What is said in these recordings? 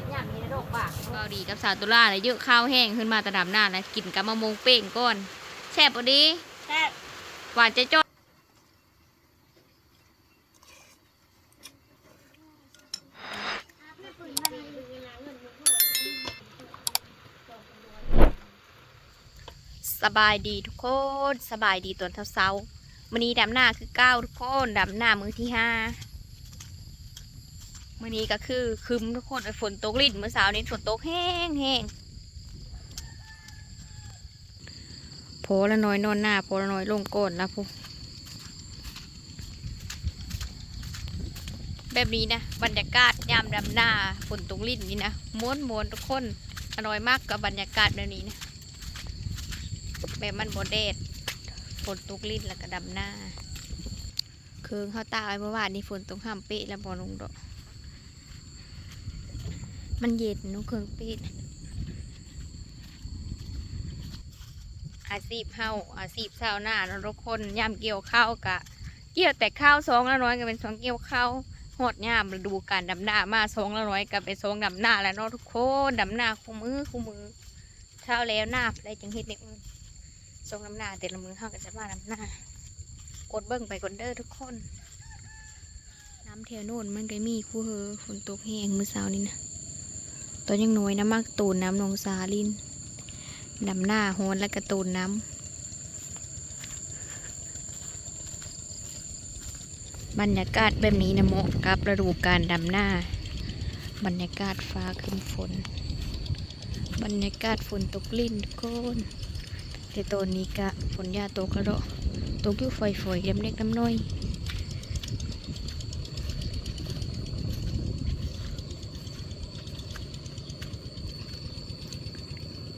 ฮ็ดยามนี้นะดอกป่าเบาดีกับสาวตุลาเลยเยอะข้าวแห้งขึ้นมาแตะดำหน้านะกินกับมะม่วงเป้งก้อนแซ่บบ่ดีแซ่บหวานจะจ้อยสบายดีทุกคนสบายดีตอนเช้าๆมื้อนี้ดำหน้าคือเก้าทุกคนดำหน้ามือที่ห้า มื้อนี้ก็คือคืมทุกคนฝนตกลิ่นเมื่อเช้านี้ฝนตกแห้งแห้งโพละน้อยนอนหน้าโพละน้อยลงก้นแล้วพูแบบนี้นะบรรยากาศยามดำหน้าฝนตกลิ่นนี่นะม้วนม้วนทุกคนอร่อยมากกับบรรยากาศแบบนี้นะแบบมันบเดดฝนตกลิ้นแล้วก็ดำหน้า คืองเขาตากไว้เมื่อวานนี้ฝนตกห้ามเป๊ะแล้วบอลงดอก มันเย็นนุเครื่องปิด อาชีพเฮาอาชีพชาวนาเนาะทุกคนย่ามเกี่ยวข้าวกะ เกี่ยวแต่ข้าวสองละน้อยก็เป็นสองเกี่ยวข้าวหดย่ามฤดูการดำหน้ามาสองละน้อยก็เป็นสองดำหน้าแล้วเนาะทุกคนดำหน้าคู่มือคู่มือเช้าแล้วหน้าได้จังเฮ็ดเด็กมืองน้ำหน้าแต่ละมือเขาก็จะมาน้ำหน้ากดเบิ้งไปกดเด้อทุกคนน้ำแถวโน่นมันก็มีคู่เฮอฝนตกแห้งมือเช้านี่นะ ตอนยังน้อยน้ำมากตูนน้ำนองสาลินดำหน้าโหนและกระตูนน้ำบรรยากาศแบบนี้นะเหมาะกับฤดูการดำหน้า บรรยากาศฟ้าครึ้มฝน บรรยากาศฝนตกลิ่นทุกคนแต่ตอนนี้กะฝนยาตกกระโดดตกอยู่ฝอยๆดำเล็กดำน้อย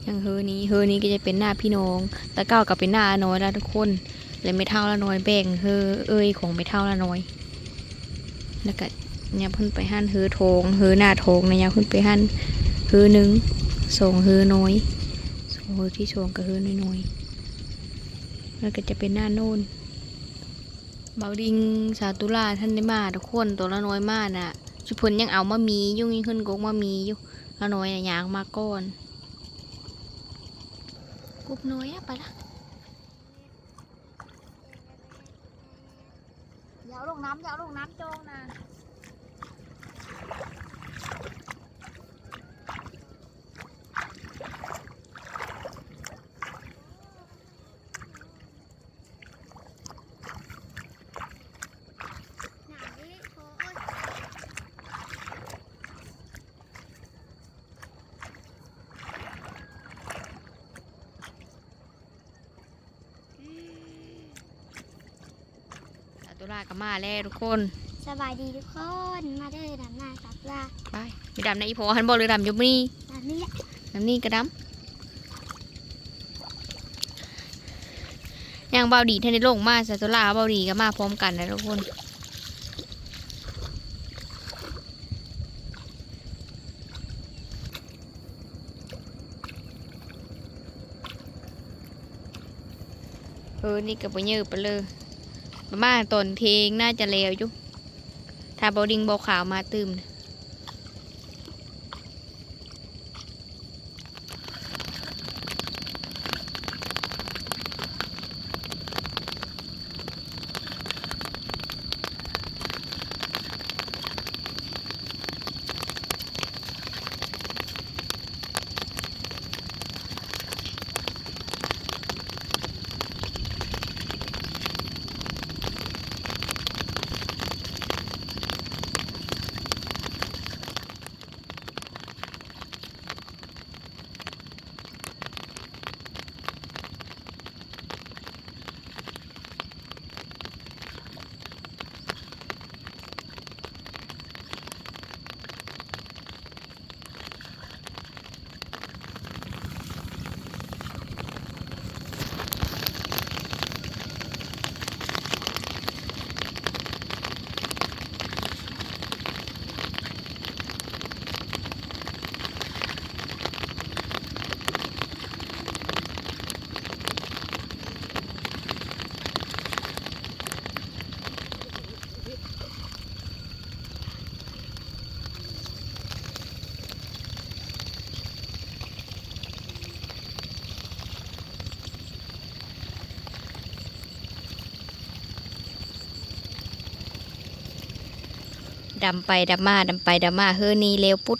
อย่างเฮอนี้เฮอนี้ก็จะเป็นหน้าพี่น้องตะเก้ากับเป็นหน้าน้อยแล้วทุกคนเลยไม่เท่าละน้อยแบ่งเฮอเอ้ยของไม่เท่าละน้อย แล้วก็เนี่ยเพิ่นไปหั่นเฮอโทงเฮอหน้าโทงนะเนี่ยเพิ่นไปหั่นเฮอหนึ่งส่งเฮอน้อยส่งเฮอที่ส่งก็เฮอน้อยๆแล้วก็จะเป็นหน้าโน่นเบาดิงสาตุลาท่านได้มาทุกคนตัวละน้อยมากน่ะชุพลยังเอามามียุ่งยิ่งขึ้นกกมามีอยู่ละน้อยน่ะยางมาก่อน กุบน้อยอะไปละอย่าเอาลงน้ำอย่าเอาลงน้ำจองนะ สา ตุลาก็มาแล้วทุกคน สบายดีทุกคน มาเด้อดำหน้ากับลาไปมีดำในอีโพหันบอลหรือดำอยุบนี่แบบนี้แหละดำนี่ก็ดำย่างเบาดีท่านได้ลงมาสาตุลาเบาดีก็มาพร้อมกันนะทุกคนเออนี่กับปเยอะไปเลย บ้านตนเทงน่าจะเลวอยู่ถ้าบอดิงบอขาวมาตืมนะ ดำไปดำมาดำไปดำมาเฮือนี่เร็วปุ๊ด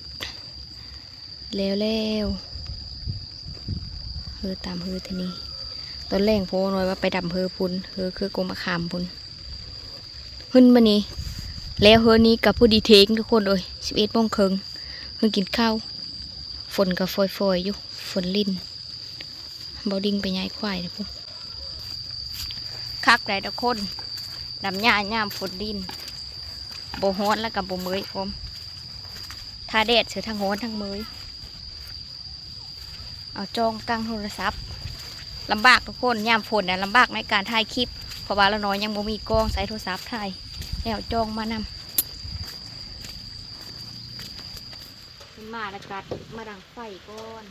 เร็วเร็วเฮือตามเฮือทีนี้ตอนแรกโพน้อยว่าไปดำเฮือพุนเฮือคือกรมะขามพุนขึ้นมานี่แล้วเฮือนี้กับผู้ดีเทงทุกคนเลยสิบเอ็ดโมงครึ่งเพิ่งกินข้าวฝนกับฟอยๆอยู่ฝนลิ่นบาดิ่งไปย้ายควายนะพวกคักได้ทุกคนดำหญ้าย่าฝนลิ่น โบฮ้อนแล้วกับโบเมยผมทาแดดเสือทั้งโหนทั้งเมยเอาจองตั้งโทรศัพท์ลำบากทุกคนยามฝนนะลำบากในการถ่ายคลิปเพราะว่าเราน้อยยังโบมีกล้องใส่โทรศัพท์ถ่ายแล้วจองมานำขึ้นมาแล้วกัดมาดังไฟก่อน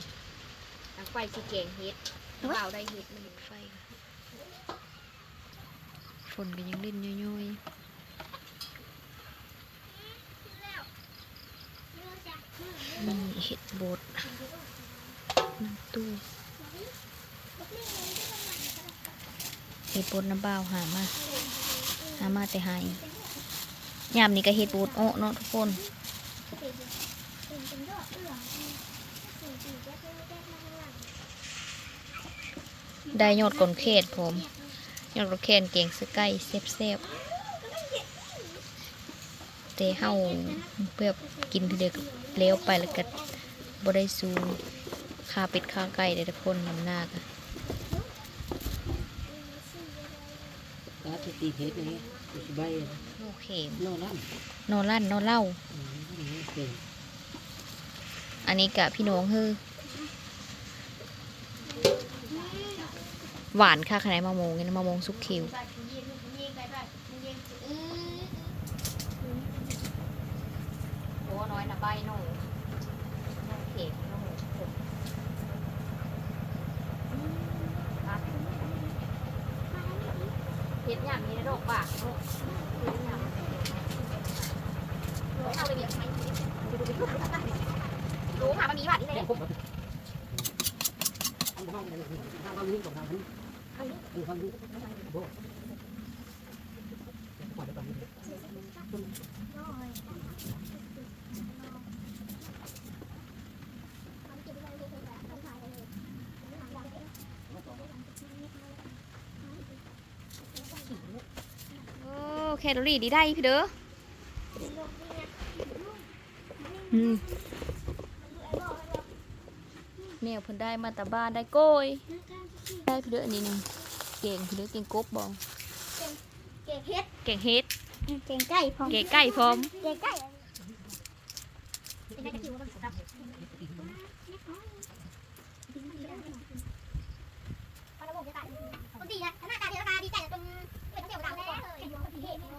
ดังไฟสีแกงเฮ็ดเปล่าได้เฮ็ดมันเห็นไฟฝนก็ยังเล่นย่อยๆ นี่ เห็ดบดน้ำตู้เห็ดบดน้ำเบาหามาหามาแต่หายยามนี้ก็เห็ดบดโอ้เนาะทุกคนได้ยอดกลนเขตผมยอดกลนเขตเก่งซื้อไก่เซฟเซฟๆแต่เฮาเพื่อกินทีเดียวก็ เลี้ยวไปแล้วก็บ่ได้สูค่าเป็ดค่าไก่ได้ทุกคนนำหน้ากันตาจะตีเพชรนี่กูสิใบโอเคนอนล่ำนอนลั่นนอนเล่าอืมเป็นอันนี้กะพี่น้องคือหวานค่ะขนาดมะม่วงนี่นะมะม่วงสุกเขียวโอ้น้อยนะใบหนูน้องเข็มน้องผม เห็ดอย่างนี้นะดอกปากลูกเห็ดอย่างเอาไปเบียดไหมรู้ค่ะมันมีบัตรนี่เลย แค่ครบแล้วทำห้องเลยทำห้องนี้ก่อนทำห้องนี้ดูห้องนี้โบ้ปล่อยไปก่อน โอ้ แคลอรี่ดีได้พี่เด้ออืมแนวเพิ่นได้มาต่บ้านได้โกยได้พี่เด้ออันนี้นึงเก่งพี่เด้อเก่งกบบ่เก่งเฮ็ดเก่งเฮ็ดเก่งไก่พร้อมเก่งไก่พร้อมเก่งไก่คนดีนะหน้าตาดีตาดีใจจนเป็นเกี่ยวกับเรา แน่เลย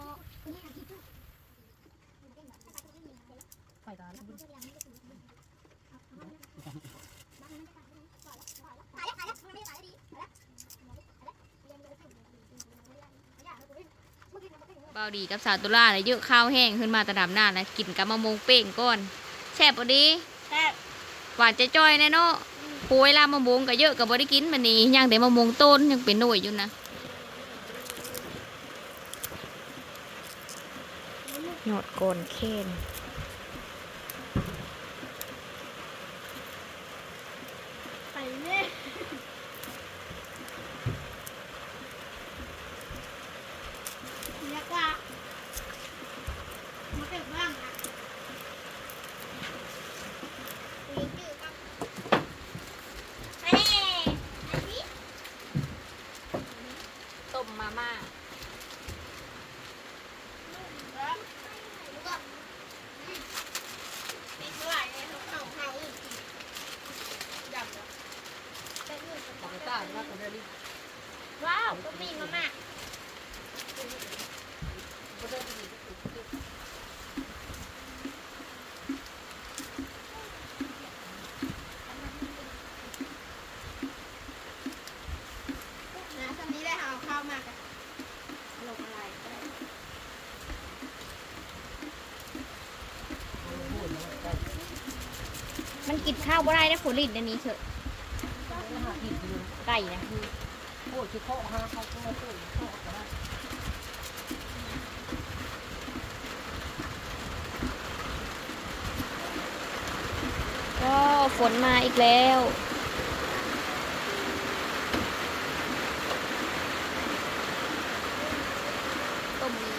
เบาดีกับสาวตุลาเลยเยอะข้าวแห้งขึ้นมาแตะดำหน้านะกินกับมะม่วงเป้งก่อนแซ่บบ่ดีแซ่บหวานจะจ้อยแน่เนาะปูเวลามะม่วงก็เยอะก็บ่ได้กินมันนี้ย่างแต่มะม่วงต้นยังเป็นหน่วยอยู่นะ หยอดโกนเคนไปเลยเรียกว่ามาเก็บบ้างอะคุยชื่อกับเฮ้อันนี้ต้มมาม่า แล้วก็มีเท่าไหร่เนี่ยเขาเข้าเข้าอีกดับแล้วเป็นเรื่อง ว้าเดียวนี่ว้าวก็มีมาม่านะตอนนี้ได้เอาข้าวมากันลงอะไรก็ได้มันกินข้าวบ่ได้นะผลิตอันนี้เถอะ ไก่นะคือโอ้ที่เค่หาเขาก็มาสู้เขาก็ก็ฝนมาอีกแล้วต้มนี้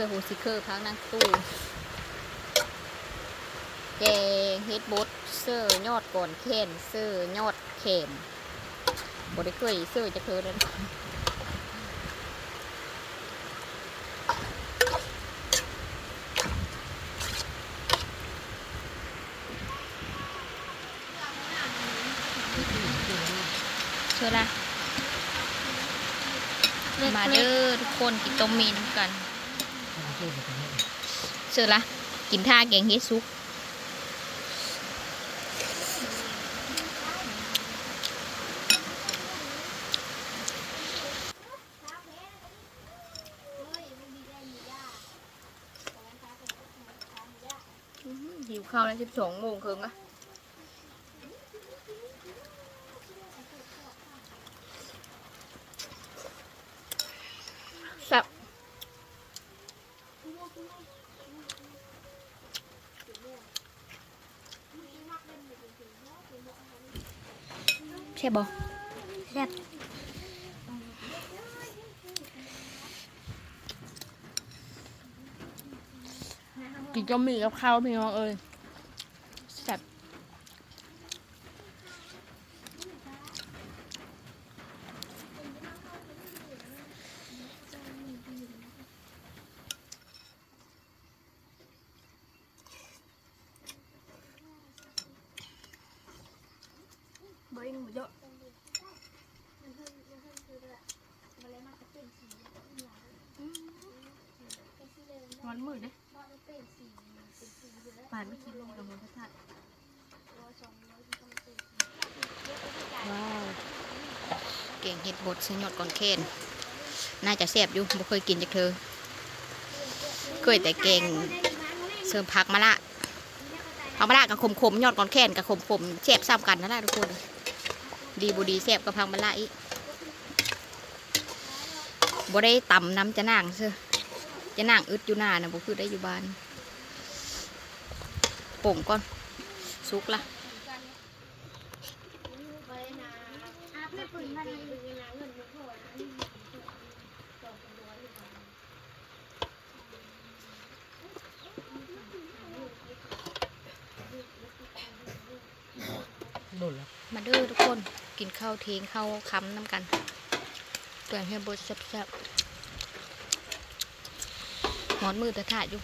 เสื้อหูซิเคอร์พักนั่งตู้แกงเฮ็ดบดเสื้อยอดก่อนแค้นเสื้อยอดเข็มบได้เคยเสื้อจะเคยเลยเชื่อละมาเด้อทุกคนกินต้มมีน้ำกัน เสือละกินท่าแกงเฮ็ดซุกหิวข้าวแล้วสิบสองโมงครึ่งอะ ใช่บอแซ่บกินก็มีกับข้าวพี่น้องเอ้ยแซ่บร้ อนมืดเลยปานไม่คิดลงกับมันพระธาตุว้าวเก่งเห็ดบดซึ่งยอดก่อนเคนน่าจะแซ่บอยู่บ่เคยกินจากเธอเคยแต่เก่งเสริมผักมะละผักมะละกับขมขมๆยอดก่อนแคนกับขมขมๆแซ่บซ้ำกันนั่นแหละทุกคน ดีบุดีแซ่บกับผักมะละอีกบ่ได้ตำน้ำจะนางเสื้อ จะนางอึดอยู่หน้านะบ่คือได้อยู่บ้านป่งก่อนสุกละอาบน้ำปืนมาเลยโดนแล้วมาเด้อทุกคนกินข้าวเทงข้าวค้ำน้ำกันเปลืองให้บดแซ่บๆ หอนมือแต่ถาดอยู่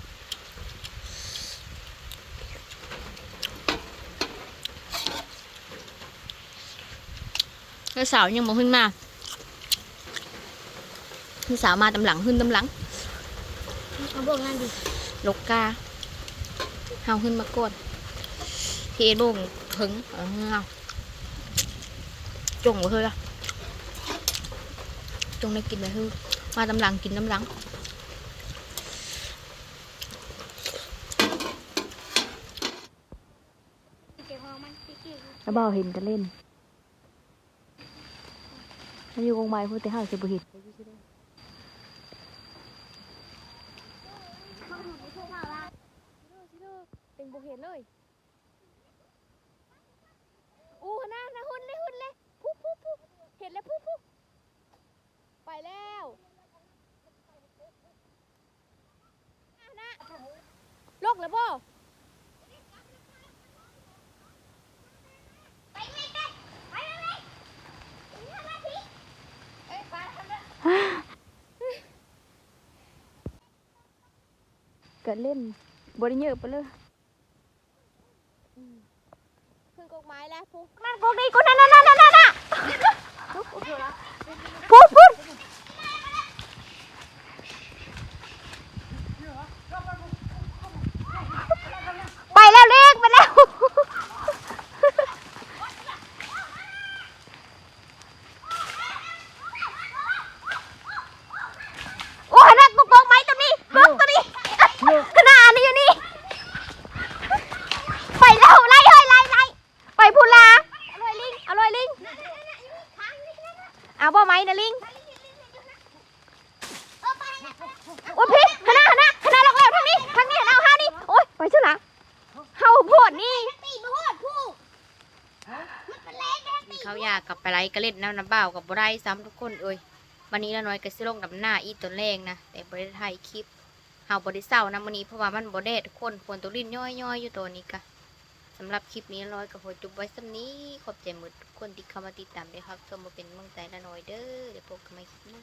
แล้วสาวยังมาขึ้นมาคือสาวมาตำหลังขึ้นตำหลังเอาบอกงานดิลกกาเฮาขึ้นมาก่อนเทลงถึงเอาเงาจงไว้เฮ้ยละจงได้กินไปเฮ้ยมาตำหลังกินตำหลัง เก็บหอมมันพี่กี้ แล้วบ่าวเห็นก็เล่นมันอยู่กองไม้พูดแต่ห้าสิบหิตเขาหนูไปช่วยเขาละเป็นบุเห็นเลย อู้นะนะหุ่นเลยหุ่นเลยพุ๊บพุ๊บพุ๊บเห็นแล้วพุ๊บพุ๊บไปแล้ว ก็เล่นบริเยอะไปเลย ขึ้นกกไม้แล้วพุก นั่นกูนี่กูนั่นนั่นนั่นนั่นนั่นพูดพูดไปแล้วเล็กไปแล้ว โอ้ยนั่นกูกองไม้ตัวนี้เบิ้งตัวนี้ขนาดนี้อยู่นี่ ไปแล้วไล่เฮ้ยไล่ไล่ไปพูลาอร่อยลิงอร่อยลิงเอา บ่ไหมนะลิงโอ้ยพี่ขนาดขนาดขนาดลงแล้วทางนี้ทางนี้เอาห้านี่โอ้ยไปชื่อหลังเฮาโพดนี่ตีมาโหดพุกมันเป็นเล็กนะตีเขาอยากกลับไปไล่ก็เล่นน้ำน้ำเบ้ากับบ่ได้ซ้ำทุกคนเอ้ยวันนี้ละน้อยก็สิลงดำหน้าอีตัวแรงนะแต่บ่ได้ถ่ายคลิปเฮาบ่ได้เศร้านะมื้อนี้เพราะว่ามันบ่แดดทุกคนฝนตกลิ้นย้อยๆอยู่ตัวนี้กะ สำหรับคลิปนี้ลอยก็ขอจบไว้สำนี้ ขอบใจหมดทุกคนที่เข้ามาติดตามด้วยครับชมมาเป็นมั่งใจละน้อยเด้อเดี๋ยวพบกันใหม่คลิปหน้า